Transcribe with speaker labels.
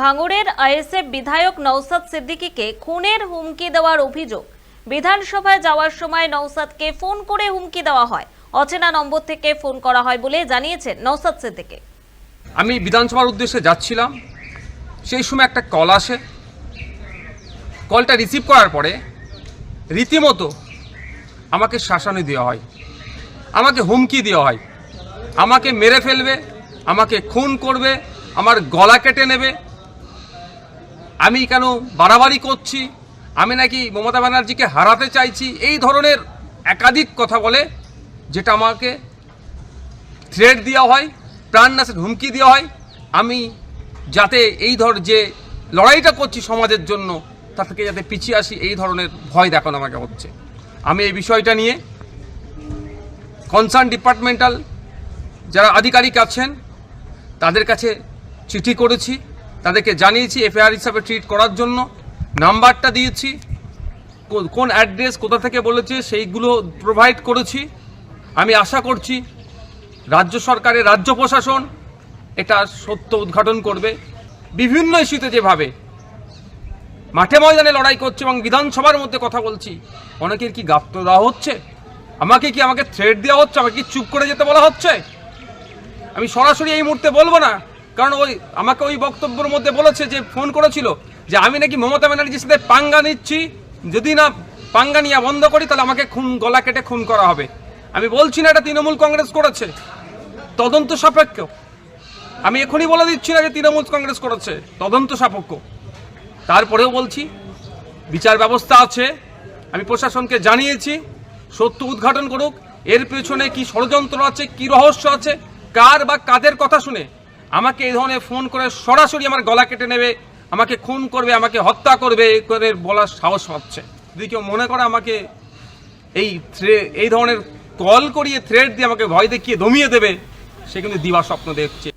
Speaker 1: ভাঙড়ের আইএসএফ বিধায়ক নওসাদ সিদ্দিকীকে খুনের হুমকি দেওয়ার অভিযোগ। বিধানসভায় যাওয়ার সময় নওসাদকে ফোন করে হুমকি দেওয়া হয়। অচেনা নম্বর থেকে ফোন করা হয় বলে জানিয়েছেন নওসাদ সিদ্দিকী।
Speaker 2: আমি বিধানসভার উদ্দেশ্যে যাচ্ছিলাম। সেই সময় একটা কল আসে। কলটা রিসিভ করার পরে রীতিমতো আমাকে শাসানি দেওয়া হয়। আমাকে হুমকি দেওয়া হয়। আমাকে মেরে ফেলবে, আমাকে খুন করবে, আমার গলা কেটে নেবে। আমি কেন বাড়াবাড়ি করছি? আমি নাকি মমতা ব্যানার্জিকে হারাতে চাইছি? এই ধরনের একাধিক কথা বলে, যেটা আমাকে থ্রেড দেওয়া হয় প্রাণনাশের হুমকি দেওয়া হয়। আমি যাতে এই ধর যে লড়াইটা করছি সমাজের জন্য তা থেকে যাতে পিছিয়ে আসি, এই ধরনের ভয় দেখানো আমাকে হচ্ছে। আমি এই বিষয়টা নিয়ে কনসার্ন ডিপার্টমেন্টাল যারা আধিকারিক আছেন, তাদের কাছে চিঠি করেছি। তাদেরকে জানিয়েছি, এফআইআর হিসাবে ট্রিট করার জন্য। নাম্বারটা দিয়েছি। কোন অ্যাড্রেস কোথা থেকে বলেছে সেইগুলো প্রোভাইড করেছি। আমি আশা করছি রাজ্য সরকারের রাজ্য প্রশাসন এটা সত্য উদ্ঘাটন করবে। বিভিন্ন ইস্যুতে যেভাবে। মাঠে ময়দানে লড়াই করছে এবং বিধানসভার মধ্যে কথা বলছি। অনেকের কি গাপ্ত দেওয়া হচ্ছে? আমাকে কি আমাকে থ্রেড দেওয়া হচ্ছে? আমাকে কি চুপ করে যেতে বলা হচ্ছে? আমি সরাসরি এই মুহূর্তে বলব না। কারণ ওই, আমাকে ওই বক্তব্যের মধ্যে বলেছে যে, ফোন করেছিল যে আমি নাকি মমতা ব্যানার্জির সাথে পাঙ্গা নিচ্ছি। যদি না পাঙ্গা নিয়ে বন্ধ করি, তাহলে আমাকে খুন, গলা কেটে খুন করা হবে। আমি বলছি না এটা তৃণমূল কংগ্রেস করেছে। তদন্ত সাপেক্ষ। আমি এখনই বলে দিচ্ছি না যে তৃণমূল কংগ্রেস করেছে। তদন্ত সাপেক্ষ। তারপরেও বলছি, বিচার ব্যবস্থা আছে। আমি প্রশাসনকে জানিয়েছি, সত্য উদ্ঘাটন করুক। এর পেছনে কি ষড়যন্ত্র আছে, কি রহস্য আছে, কার বা কাদের কথা শুনে আমাকে এই ধরনের ফোন করে সরাসরি আমার গলা কেটে নেবে, আমাকে খুন করবে, আমাকে হত্যা করবে করে বলার সাহস হচ্ছে যদি কেউ মনে করে আমাকে এই এই ধরনের কল করিয়ে থ্রেড দিয়ে আমাকে ভয় দেখিয়ে দমিয়ে দেবে, সে কিন্তু দিবা স্বপ্ন দেখছে।